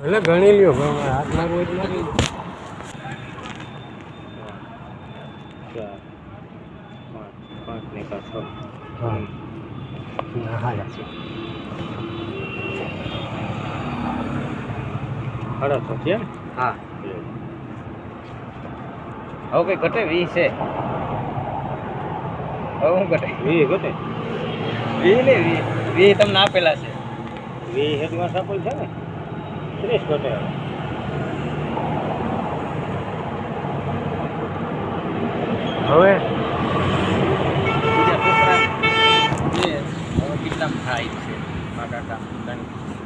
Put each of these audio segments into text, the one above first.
એટલે ગણી લ્યો ભાઈ હાથ લાગવો એટલે લાગી સાડા છ છે હા હવે કઈ ઘટે વીસ છે હવે હું ઘટે વી ઘટે વી ને વી વી તમને આપેલા છે વી હેડમાં સાપલ છે ને ત્રીસ ઘટે હવે બીજા છોકરા બે હવે કેટલામ થાય છે મારા કાકા ત્રણ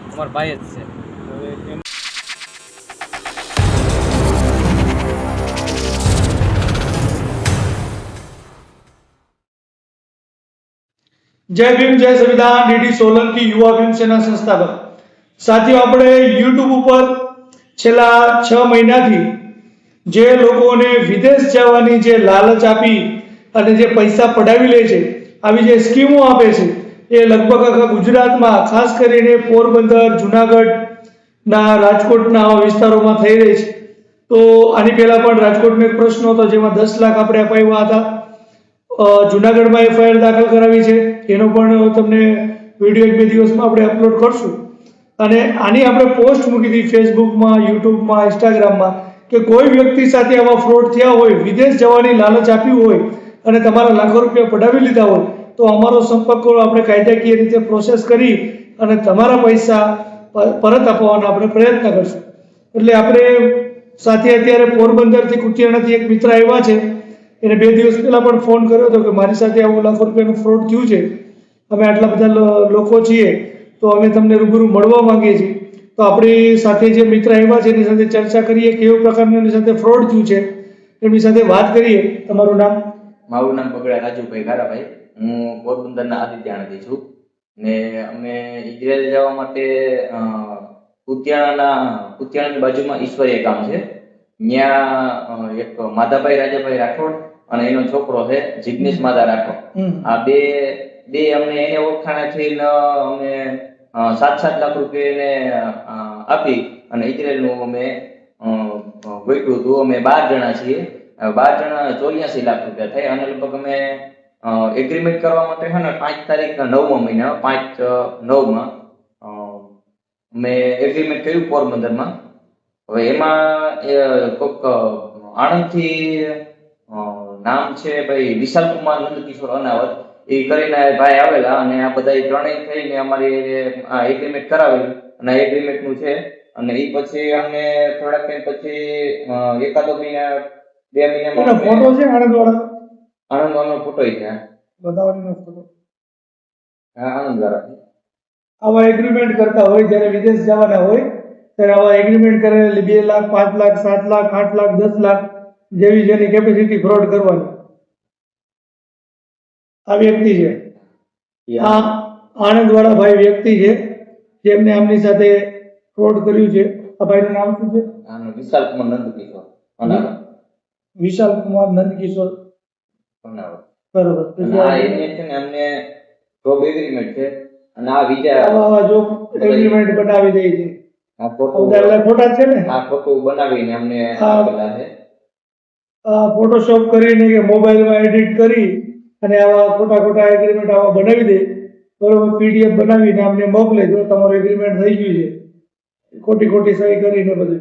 તમારા ભાઈ જ છે હવે એમ જય ભીમ જય સંવિધાન ડીડી સોલંકી યુવા ભીમ સેના સંસ્થાપક સાથીઓ, આપણે યુટ્યુબ ઉપર છેલ્લા છ મહિનાથી જે લોકોને વિદેશ જવાની જે લાલચ આપી અને જે પૈસા પડાવી લે છે, આવી જે સ્કીમો આપે છે, એ લગભગ આખા ગુજરાતમાં, ખાસ કરીને પોરબંદર, જુનાગઢના રાજકોટના આવા વિસ્તારોમાં થઈ રહી છે. તો આની પહેલા પણ રાજકોટનો એક પ્રશ્ન હતો, જેમાં દસ લાખ આપણે અપાવ્યા હતા. જુનાગઢમાં એફઆઈઆર દાખલ કરાવી છે. એનો પણ તમને વીડિયો એક બે દિવસમાં આપણે અપલોડ કરશું. અને આની આપણે પોસ્ટ મૂકી હતી ફેસબુકમાં, યુટ્યુબમાં, ઇન્સ્ટાગ્રામમાં કે કોઈ વ્યક્તિ સાથે આવા ફ્રોડ થયા હોય, વિદેશ જવાની લાલચ આપી હોય અને તમારા લાખો રૂપિયા પડાવી લીધા હોય, તો અમારો સંપર્ક કરો. આપણે કાયદાકીય રીતે પ્રોસેસ કરી અને તમારા પૈસા પરત આપવાનો આપણે પ્રયત્ન કરશું. એટલે આપણે સાથે અત્યારે પોરબંદરથી કુતિયાણાથી એક મિત્ર આવ્યા છે. એને બે દિવસ પહેલા પણ ફોન કર્યો હતો કે મારી સાથે આવું લાખો રૂપિયાનું ફ્રોડ થયું છે. અમે આટલા બધા લોકો છીએ. તો અમે તમને રૂબરૂ મળવા માંગીએ છીએ. તો આપણી સાથે જે મિત્ર આવ્યા છે એની સાથે ચર્ચા કરીએ કેવો પ્રકારનો એની સાથે ફ્રોડ થયું છે એમની સાથે વાત કરીએ. તમારું નામ? મારું નામ પગડા રાજુભાઈ ગારાભાઈ. હું પોરબંદરના આદિત્યાણાથી છું. ને અમે ઇઝરાયલ જવા માટે કુતિયાણાના કુતિયાણાની બાજુમાં ઈશ્વરીય ગામ છે. ત્યાં એક માધાભાઈ રાજાભાઈ રાઠોડ અને એનો છોકરો છે જિગ્નેશ માધા રાઠોડ. આ બે બે અમને એને ઓળખાણેથી ન અમે સાત સાત લાખ રૂપિયાને આપી અને ઇઝરાયલનું અમે વેચ્યું હતું. અમે બાર જણા છીએ. બાર જણા ચોર્યાસી લાખ રૂપિયા થાય અને લગભગ અમે એગ્રીમેન્ટ કરવા માટે છે ને, પાંચ તારીખ નવમા મહિના, પાંચ નવમાં મેં એગ્રીમેન્ટ કર્યું પોરબંદરમાં. હવે એમાં કોક આણંદથી નામ છે ભાઈ વિશાલ કુમાર નંદકિશોર અનાવત. એ કરીને ભાઈ આવેલા અને આ બધા ત્રણેય થઈને અમારી એગ્રીમેન્ટ કરાવેલું. અને એગ્રીમેન્ટનું છે અને એ પછી અમને થોડાક ટાઈમ પછી એકાદો મહિના બે મહિના ફોટો છે આણંદ વાળો ફોટો છે. બતાવવાનો ફોટો હા આણંદ વાળા આવા એગ્રીમેન્ટ કરતા હોય જ્યારે વિદેશ જવાના હોય ત્યારે આવા એગ્રીમેન્ટ કરે બે લાખ પાંચ લાખ સાત લાખ આઠ લાખ દસ લાખ જેવી જેની કેપેસિટી ફ્રોડ કરવાની. આ વ્યક્તિ છે. આ આણંદવાળા ભાઈ વ્યક્તિ છે જેમને આમની સાથે ફ્રોડ કર્યું છે. આ ભાઈનું નામ શું છે? વિશાલ કુમાર નંદકિશોર. વિશાલ કુમાર નંદકિશોર. બરોબર. છે ને અમને જોબ એગ્રીમેન્ટ છે. અને આ બીજા એગ્રીમેન્ટ બનાવી દે છે. આ ફોટો છે ને? આ ફોટો બનાવીને અમને હા. આપેલા છે. આ ફોટોશોપ કરીને કે મોબાઈલમાં એડિટ કરી અને આવા ખોટા ખોટા એગ્રીમેન્ટ આવા બનાવી દે બરોબર પીડીએફ બનાવીને અમને મોકલે જો તમારું એગ્રીમેન્ટ થઈ ગયું છે. ખોટી ખોટી સહી કરીને બધું.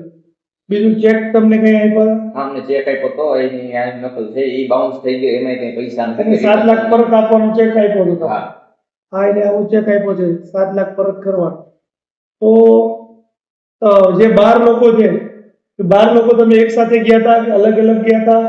બીજું ચેક તમને કઈ આપ્યા? અમને ચેક આપ્યો તો એની આ નકલ છે એ બાઉન્સ થઈ ગયો એમાં કઈ પૈસા નથી. સાત લાખ પરત આપવાનો ચેક આપ્યો હતો હા. હા એટલે આવું ચેક આપ્યો છે સાત લાખ પરત કરવાનો. તો જે બાર લોકો છે બાર લોકો તમે એક સાથે ગયા હતા કે અલગ અલગ ગયા હતા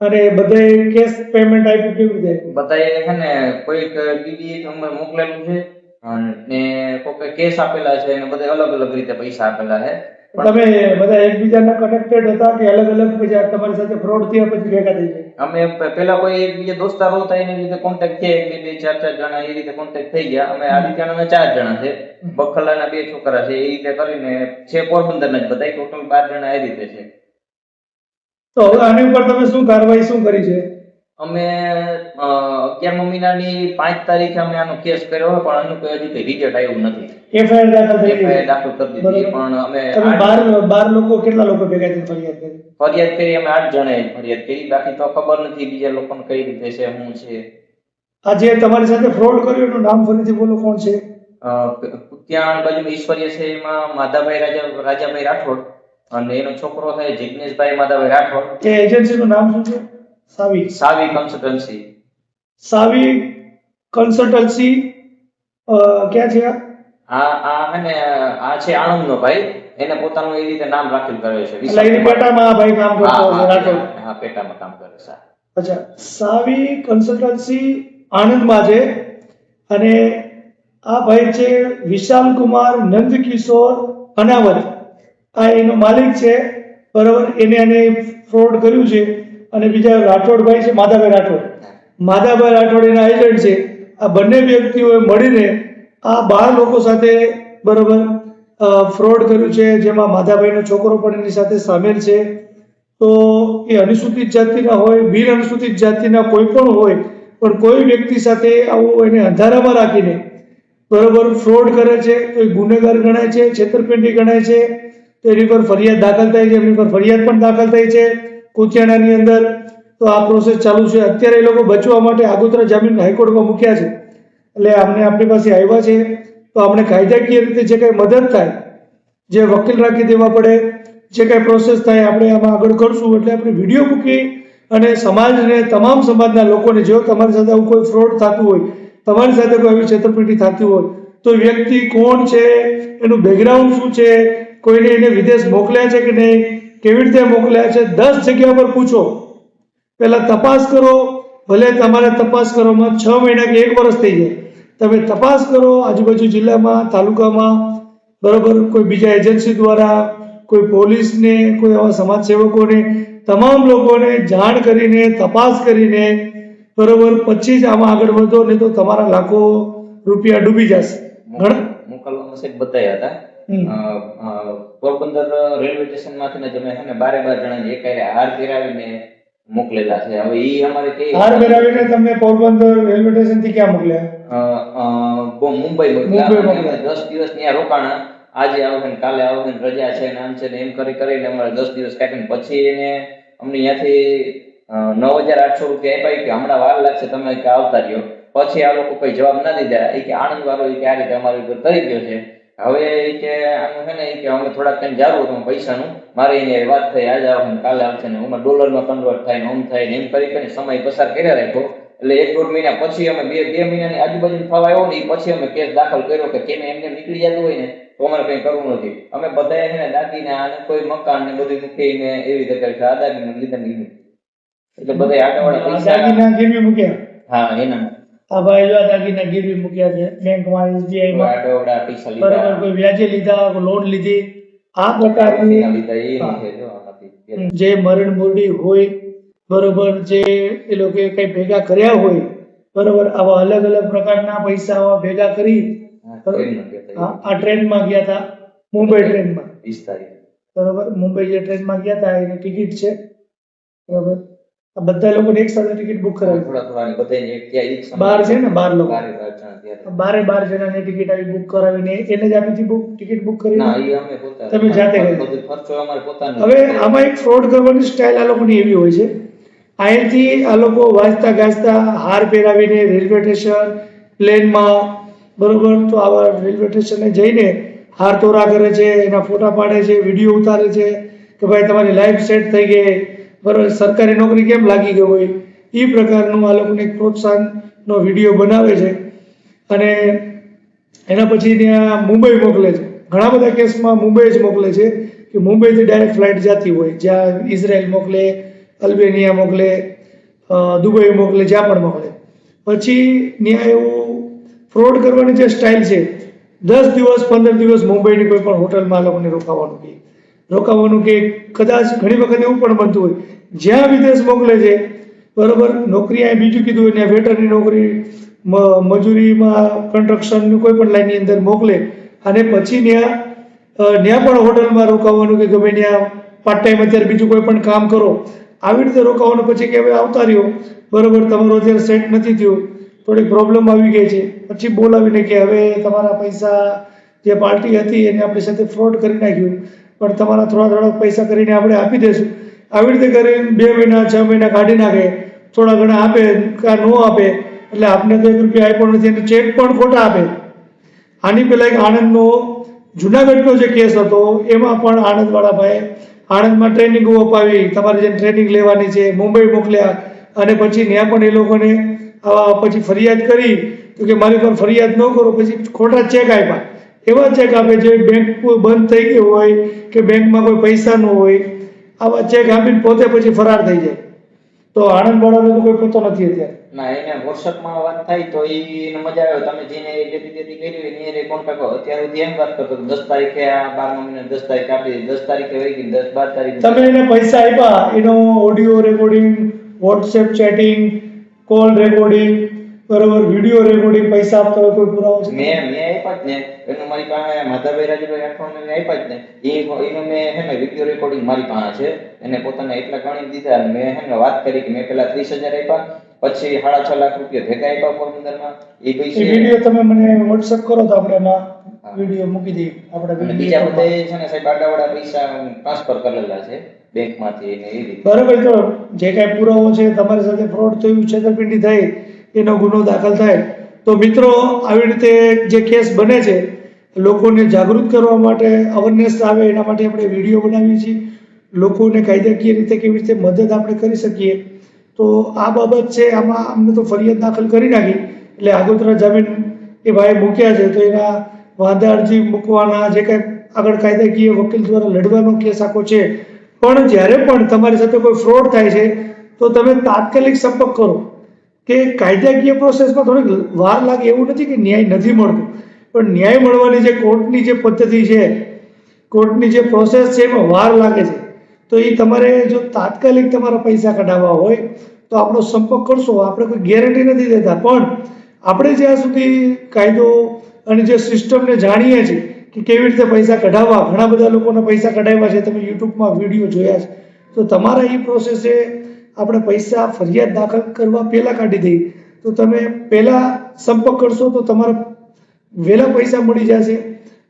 અને બધે કેશ પેમેન્ટ આપ્યું કેવી રીતે? બધાએ છે ને કોઈક ડીડી નંબર મોકલેલું છે અને કોકે કેશ આપેલા છે અને બધા અલગ અલગ રીતે પૈસા આપેલા છે. તમે બધા એકબીજાના કનેક્ટેડ હતા કે અલગ અલગ? પછી તમારી સાથે ફ્રોડ થયા પછી ભેગા થઈ ગયા? અમે પેલા કોઈ એકબીજા દોસ્તારો હતા એની રીતે કોન્ટેક્ટ છે એક બે ચાર ચાર જણા એ રીતે કોન્ટેક્ટ થઈ ગયા. અમે આદિત્યના ચાર જણા છે. બખલાના બે છોકરા છે એ રીતે કરીને છે પોરબંદરના જ બધા ટોટલ બાર જણા એ રીતે છે. તો હવે આની ઉપર તમે શું કાર્યવાહી શું કરી છે? અમે અ, મહિનાની પાંચ તારીખે અમે આનો કેસ કર્યો પણ આનું કોઈ હજી રિઝલ્ટ આવ્યું નથી. એફઆઈઆર દાખલ થઈ FIR ગઈ દાખલ કરી દીધી બરોબર. પણ અમે તમે આઠ- બાર બાર લોકો કેટલા લોકો ભેગા થઈને ફરિયાદ કરી? ફરિયાદ કરી અમે આઠ જણાએ ફરિયાદ કરી. બાકી તો ખબર નથી બીજા લોકોને કઈ રીતે છે શું છે. આ જે તમારી સાથે ફ્રોડ કર્યો એનું નામ ફરીથી બોલો કોણ છે? અ, ત્યાં બાજુ ઈશ્વરીય છે એમાં માધાભાઈ રાજા રાજાભાઈ રાઠોડ. અને એનો છોકરો થાય જિગ્નેશભાઈ માધવભાઈ રાઠોડ. એ એજન્સીનું નામ શું છે? સાવી. સાવી કન્સલ્ટન્સી સાવી કન્સલ્ટન્સી ક્યાં છે આ? આ આ હે ને આ છે આણંદનો ભાઈ. એને પોતાનું એ રીતે નામ રાખેલ કરે છે. એટલે પેટામાં ભાઈ કામ કરતો છે રાઠોડ. હા પેટામાં કામ કરે છે અચ્છા સાવી કન્સલ્ટન્સી આણંદમાં છે. અને આ ભાઈ છે વિશાલ કુમાર નંદકિશોર અનાવત. આ એનો માલિક છે, બરાબર? એને એને ફ્રોડ કર્યું છે અને બીજા રાઠોડભાઈ છે, માધાભાઈ રાઠોડ. માધાભાઈ રાઠોડ એના એજન્ટ છે. આ બંને વ્યક્તિઓએ મળીને આ બાર લોકો સાથે, બરાબર ફ્રોડ કર્યું છે, જેમાં માધાભાઈનો છોકરો પણ એની સાથે સામેલ છે. તો એ અનુસૂચિત જાતિના હોય, બિન અનુસૂચિત જાતિના કોઈ પણ હોય, પણ કોઈ વ્યક્તિ સાથે આવું એને અંધારામાં રાખીને, બરોબર ફ્રોડ કરે છે, તો એ ગુનેગાર ગણાય છે, છેતરપિંડી ગણાય છે તો એની પર ફરિયાદ દાખલ થાય છે, એમની પર ફરિયાદ પણ દાખલ થઈ છે કુચિયાણાની અંદર. તો આ પ્રોસેસ ચાલુ છે. અત્યારે એ લોકો બચવા માટે આગોતરા જામીન હાઈકોર્ટમાં મૂક્યા છે. એટલે અમને આપણી પાસે આવ્યા છે. તો આપણે કાયદાકીય રીતે જે કંઈ મદદ થાય, જે વકીલ રાખી દેવા પડે, જે કાંઈ પ્રોસેસ થાય, આપણે આમાં આગળ કરશું એટલે આપણે વીડિયો મૂકી અને સમાજને, તમામ સમાજના લોકોને, જો તમારી સાથે આવું કોઈ ફ્રોડ થતું હોય, તમારી સાથે કોઈ આવી છેતરપિંડી થતી હોય, તો વ્યક્તિ કોણ છે, એનું બેકગ્રાઉન્ડ શું છે કોઈને એને વિદેશ મોકલ્યા છે કે નહીં કેવી રીતે મોકલ્યા છે દસ જગ્યા પર પૂછો. પહેલા તપાસ કરો ભલે તમારે તપાસ કરવામાં છ મહિના કે એક વર્ષ થઈ જાય. તમે તપાસ કરો આજુબાજુ જિલ્લામાં તાલુકામાં બરાબર કોઈ બીજા એજન્સી દ્વારા કોઈ પોલીસને કોઈ આવા સમાજ સેવકોને તમામ લોકોને જાણ કરીને તપાસ કરીને બરોબર પછી જ આમાં આગળ વધો નહીં તો તમારા લાખો રૂપિયા ડૂબી જશે. ઘણા મોકલવામાં સાહેબ બતાવ્યા હતા? પોરબંદર રેલવે સ્ટેશનમાંથી તમે છે ને બારે બાર જણા એક હાર પહેરાવીને મોકલેલા છે. હવે ઈ અમારે કે હાર પહેરાવીને તમને પોરબંદર રેલવે સ્ટેશનથી ક્યાં મોકલ્યા? મુંબઈ મોકલ્યા. દસ દિવસ ત્યાં રોકાણા. આજે આવે ને કાલે આવે ને રજા છે ને આમ છે ને એમ કરી કરીને અમારે દસ દિવસ કાઢીને પછી એને અમને ત્યાંથી નવ હજાર આઠસો રૂપિયા આપ્યા કે હમણાં વાર લાગશે તમે કે આવતા રહ્યો. પછી આ લોકો કઈ જવાબ ના દીધા. એ કે આણંદ વાળો એ કે આ રીતે અમારી ઉપર કરી ગયો છે. હવે કે આનું છે ને કે અમે થોડાક ટાઈમ જારું હતું પૈસાનું. મારે એને વાત થઈ આજે આવે ને કાલે આવશે ને એમાં ડોલરમાં કન્વર્ટ થાય ને ઓમ થાય ને એમ કરી કરીને સમય પસાર કર્યા રાખ્યો. એટલે એક દોઢ મહિના પછી અમે બે બે મહિનાની આજુબાજુ થવા આવ્યો ને એ પછી અમે કેસ દાખલ કર્યો કે કેમ એમને નીકળી જતું હોય ને તો અમારે કઈ કરવું નથી. અમે બધાએ છે ને દાગીના આને કોઈ મકાન ને બધું મૂકીને એવી રીતે કરી છે. આ દાગીના લીધા એટલે બધા આટાવાળા પૈસા મૂક્યા? હા એના આ ભાઈ જો દાગીના ગીરવી મૂક્યા છે બેંકમાં એસબીઆઈમાં બરાબર કોઈ વ્યાજે લીધા લોન લીધી. આ પ્રકારની લીધા એ હા. છે જો મરણ મૂડી હોય બરોબર જે એ લોકો કઈ ભેગા કર્યા હોય બરોબર આવા અલગ અલગ પ્રકારના પૈસા આવા ભેગા કરી ટ્રેનમાં આ ટ્રેન ટ્રેનમાં ગયા હતા મુંબઈ ટ્રેનમાં. વીસ બરોબર મુંબઈ જે ટ્રેનમાં ગયા હતા એની ટિકિટ છે બરોબર. બધા લોકોને એક સાથે ટિકિટ બુક કરાવી. થોડા થોડા બધાને એક ત્યાં બાર છે ને બાર લોકો. બારે બાર. જણાની ટિકિટ આવી બુક કરાવીને એને જ આપી બુક ટિકિટ બુક કરી ના એ અમે પોતા તમે જાતે કરી? ખર્ચો અમારે પોતાનો હવે આમાં એક ફ્રોડ કરવાની સ્ટાઇલ આ લોકોની એવી હોય છે. અહીંથી આ લોકો વાંચતા ગાજતા હાર પહેરાવીને રેલવે સ્ટેશન પ્લેનમાં બરોબર? તો આવા રેલવે સ્ટેશને જઈને હાર તોરા કરે છે એના ફોટા પાડે છે વીડિયો ઉતારે છે કે ભાઈ તમારી લાઈફ સેટ થઈ ગઈ. બરોબર સરકારી નોકરી કેમ લાગી ગઈ હોય? એ પ્રકારનું આ લોકોને પ્રોત્સાહનનો વીડિયો બનાવે છે. અને એના પછી ત્યાં મુંબઈ મોકલે છે. ઘણા બધા કેસમાં મુંબઈ જ મોકલે છે કે મુંબઈથી ડાયરેક્ટ ફ્લાઇટ જતી હોય. જ્યાં ઇઝરાયલ મોકલે, અલ્બેનિયા મોકલે દુબઈ મોકલે, જ્યાં પણ મોકલે. પછી ત્યાં એવું ફ્રોડ કરવાની જે સ્ટાઇલ છે, દસ દિવસ, પંદર દિવસ મુંબઈની કોઈ પણ હોટલમાં આ લોકોને રોકાવાનું કહે રોકાવાનું કે કદાચ ઘણી વખત એવું પણ બનતું હોય. જ્યાં વિદેશ મોકલે છે, બરોબર, નોકરી અહીં બીજું કીધું હોય ત્યાં વેટરની નોકરી મજૂરીમાં કન્સ્ટ્રક્શનની કોઈ પણ લાઈનની અંદર મોકલે, અને પછી ત્યાં ત્યાં પણ હોટલમાં રોકાવાનું કે ગમે ત્યાં પાર્ટ ટાઈમ અત્યારે બીજું કોઈ પણ કામ કરો, આવી રીતે રોકાવાનું પછી કે હવે આવતા રહ્યો બરોબર, તમારો અત્યારે સેટ નથી થયો, થોડીક પ્રોબ્લેમ આવી ગઈ છે. પછી બોલાવીને કે હવે તમારા પૈસા જે પાર્ટી હતી એને આપણી સાથે ફ્રોડ કરી નાખ્યું. પણ તમારા થોડા થોડા પૈસા કરીને આપણે આપી દઈશું. આવી રીતે કરીને બે મહિના, છ મહિના કાઢી નાખે. થોડા ઘણા આપે કાં ન આપે. એટલે આપને તો એક રૂપિયા આપ્યો નથી અને ચેક પણ ખોટા આપે. આની પહેલાં એક આણંદનો જુનાગઢનો જે કેસ હતો, એમાં પણ આણંદવાળા ભાઈ આણંદમાં ટ્રેનિંગો અપાવી. તમારે જે ટ્રેનિંગ લેવાની છે, મુંબઈ મોકલ્યા. અને પછી ત્યાં પણ એ લોકોને આવા પછી ફરિયાદ કરી. તો કે મારી પર ફરિયાદ ન કરો, પછી ખોટા ચેક આપ્યા. એવા ચેક આપે છે બેંક બંધ થઈ ગઈ હોય કે બેંકમાં કોઈ પૈસા ન હોય આવા ચેક આપીને પોતે પછી ફરાર થઈ જાય. તો આણંદવાળાનો તો કોઈ પતો નથી અત્યારે. ના એને વોટ્સઅપમાં વાત થાય તો ઈ મજા આવે. તમે જેને લેતી દેતી કરી હોય એને કોન્ટેક્ટ અત્યારે સુધી એમ વાત કરતો દસ તારીખે આ બાર મહિને દસ તારીખે આપી દીધી. દસ તારીખે વહી ગઈ દસ બાર તારીખ તમે એને પૈસા આપ્યા. એનો audio recording WhatsApp chatting call recording બરોબર વિડિયો રેકોર્ડિંગ પૈસા આપતા હોય કોઈ પુરાવો છે? મેં મેં આપ્યા જ ને. એનું મારી પાસે માધાભાઈ રાજુભાઈ રાઠોડને ને આપ્યા જ ને. એ એનો મેં હે ને વીડિયો રેકોર્ડિંગ મારી પાસે છે. એને પોતાને એટલા ગણી દીધા મેં હે ને વાત કરી કે મેં પેલા ત્રીસ હજાર આપ્યા. પછી સાડા છ લાખ રૂપિયા ભેગા આપ્યા પોરબંદરમાં. એ પૈસે વીડિયો તમે મને વોટ્સએપ કરો તો આપણે એમાં વીડિયો મૂકી દઈએ. આપણે બીજા બધા છે ને સાહેબ આડાવાડા પૈસા ટ્રાન્સફર કરેલા છે બેંકમાંથી ને એ રીતે. બરાબર તો જે કાંઈ પુરાવો છે તમારી સાથે ફ્રોડ થયું છેતરપિંડી થઈ એનો ગુનો દાખલ થાય. તો મિત્રો, આવી રીતે જે કેસ બને છે, લોકોને જાગૃત કરવા માટે અવેરનેસ આવે, એના માટે આપણે વીડિયો બનાવીએ છીએ. લોકોને કાયદાકીય રીતે કેવી રીતે મદદ આપણે કરી શકીએ. તો આ બાબત છે, આમાં અમને તો ફરિયાદ દાખલ કરી નાખી. એટલે આગોતરા જામીન એ ભાઈ મૂક્યા છે, તો એના વાંધા અરજી મૂકવાના જે કાંઈ આગળ કાયદાકીય વકીલ દ્વારા લડવાનો કેસ આખો છે. પણ જ્યારે પણ તમારી સાથે કોઈ ફ્રોડ થાય છે, તો તમે તાત્કાલિક સંપર્ક કરો. કે કાયદાકીય પ્રોસેસમાં થોડીક વાર લાગે એવું નથી કે ન્યાય નથી મળતો. પણ ન્યાય મળવાની જે કોર્ટની જે પદ્ધતિ છે, કોર્ટની જે પ્રોસેસ છે, એમાં વાર લાગે છે. તો એ તમારે જો તાત્કાલિક તમારા પૈસા કઢાવવા હોય, તો આપણો સંપર્ક કરશો. આપણે કોઈ ગેરંટી નથી દેતા. પણ આપણે જ્યાં સુધી કાયદો અને જે સિસ્ટમને જાણીએ છીએ કે કેવી રીતે પૈસા કઢાવવા, ઘણા બધા લોકોના પૈસા કઢાવ્યા છે. તમે યુટ્યુબમાં વીડિયો જોયા છે. તો તમારા એ પ્રોસેસે આપણે પૈસા ફરિયાદ દાખલ કરવા પહેલાં કાઢી દઈએ. તો તમે પહેલાં સંપર્ક કરશો તો તમારા વહેલા પૈસા મળી જશે.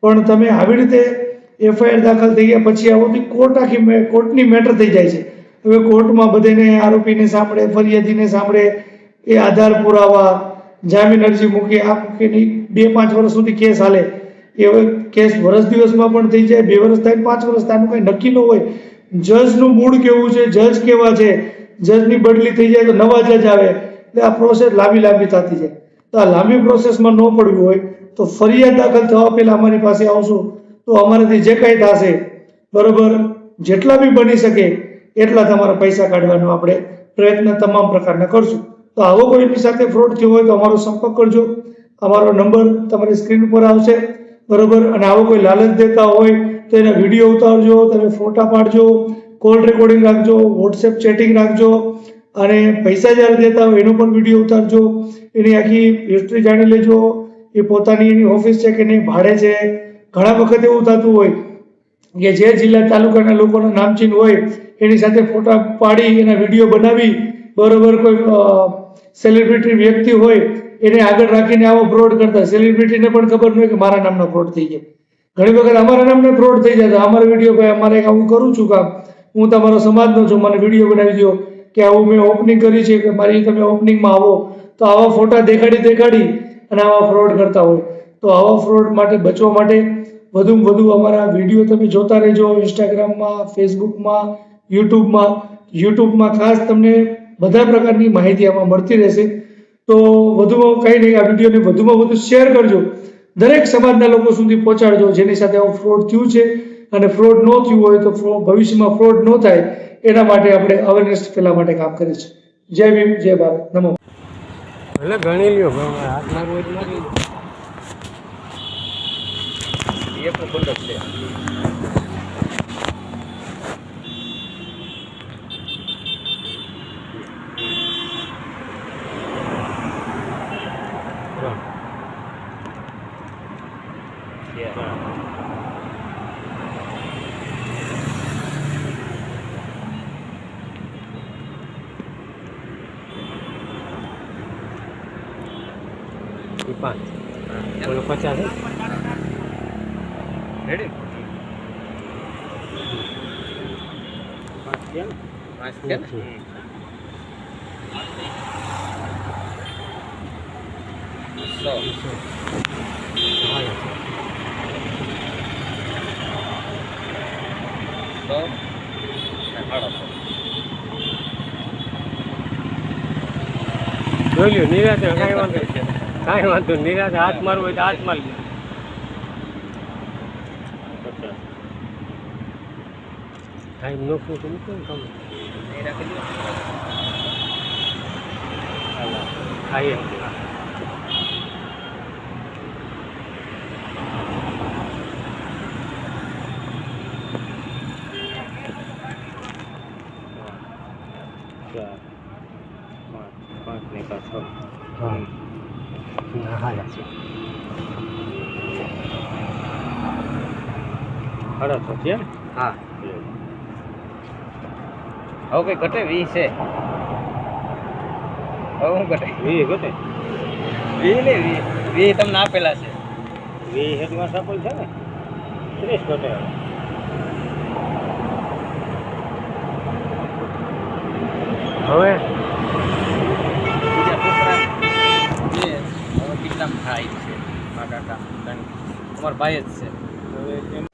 પણ તમે આવી રીતે એફઆઈઆર દાખલ થઈ ગયા પછી આ બધી કોર્ટ આખી કોર્ટની મેટર થઈ જાય છે. હવે કોર્ટમાં બધાને આરોપીને સાંભળે, ફરિયાદીને સાંભળે, એ આધાર પુરાવા, જામીન અરજી મૂકી, આ મૂકીને બે પાંચ વર્ષ સુધી કેસ હાલે. એ હવે કેસ વર્ષ દિવસમાં પણ થઈ જાય, બે વર્ષ થાય, પાંચ વર્ષ થાય કંઈ નક્કી ન હોય. જજનું મૂળ કેવું છે? જજ કેવા છે? જજની બદલી થઈ જાય તો નવા જજ આવે. એટલે આ પ્રોસેસ લાંબી લાંબી થતી જાય. તો આ લાંબી પ્રોસેસમાં ન પડવું હોય તો ફરિયાદ દાખલ થવા પહેલાં અમારી પાસે આવશો તો અમારાથી જે કાંઈ થશે, બરોબર, જેટલા બી બની શકે એટલા તમારા પૈસા કાઢવાનો આપણે પ્રયત્ન તમામ પ્રકારના કરશું. તો આવો કોઈની સાથે ફ્રોડ થયો હોય તો અમારો સંપર્ક કરજો. અમારો નંબર તમારી સ્ક્રીન ઉપર આવશે, બરોબર? અને આવો કોઈ લાલચ દેતા હોય તો એના વીડિયો ઉતારજો, તમે ફોટા પાડજો કોલ રેકોર્ડિંગ રાખજો વોટ્સએપ ચેટિંગ રાખજો અને પૈસા જ્યારે દેતા હોય એનો પણ વીડિયો ઉતારજો. એની આખી હિસ્ટ્રી જાણી લેજો એ પોતાની એની ઓફિસ છે કે નહીં, ભાડે છે. ઘણા વખત એવું થતું હોય કે જે જિલ્લા તાલુકાના લોકોના નામચીન હોય, એની સાથે ફોટા પાડી એના વીડિયો બનાવી, બરોબર કોઈ સેલિબ્રિટી વ્યક્તિ હોય, એને આગળ રાખીને આવો ફ્રોડ કરતા. સેલિબ્રિટીને પણ ખબર ન હોય કે મારા નામનો ફ્રોડ થઈ જાય ઘણી વખત અમારા નામને ફ્રોડ થઈ જાય તો અમારો વીડિયો ભાઈ, અમારે આવું કરું છું કામ. હું તમારો સમાજનો છું, મને વીડિયો બનાવી દો કે આવું મેં ઓપનિંગ કરી છે કે મારી તમે ઓપનિંગમાં આવો. તો આવા ફોટા દેખાડી દેખાડી અને આવા ફ્રોડ કરતા હોય. તો આવા ફ્રોડ માટે, બચવા માટે વધુમાં વધુ અમારા વીડિયો તમે જોતા રહેજો ઇન્સ્ટાગ્રામમાં ફેસબુકમાં યુટ્યુબમાં યુટ્યુબમાં ખાસ તમને બધા પ્રકારની માહિતી આમાં મળતી રહેશે. તો વધુમાં કંઈ નહીં, આ વિડીયોને વધુમાં વધુ શેર કરજો. દરેક સમાજના લોકો સુધી પહોંચાડજો, જેની સાથે આવું ફ્રોડ થયું છે. અને ફ્રોડ ન થયું હોય તો ભવિષ્યમાં ફ્રોડ ન થાય એના માટે આપણે અવેરનેસ ફેલાવવા માટે કામ કરીએ છીએ. જય ભીમ જય ભારત. નમો. એટલે ગણી લ્યો ભાઈ મારે હાથ મારવો હોય તો મારી છે હા. પાંચ ઓલો પચાસ હે? રેડી પાંચ છે ને? પાંચ છે ને સો હાલે છે. સો અને સાડા સો જોઈ લ્યો નિરાતે કાંઈ વાંધો. કાંઈ વાંધો. નિરાતે હાથ મારવો હોય તો હાથ મારી લે. ટાઈમ નોખવું તો મૂકો ને તમે એ રાખી દો હા એમ ચાર પાંચ પાંચ ને પાંચ છ હા ના હાલે છે સાડા છ છે ને? હા હવે ઘટે? વી છે. હવે હું ઘટે? વી ઘટે? વી ને વી. વી તમને આપેલા છે. વી હેડમાં આપેલ છે ને? ત્રીસ ઘટે હવે. બીજા છોકરા બે હવે કેટલામાં થાય છે? મારા કાકા અમારા ભાઈ જ છે. હવે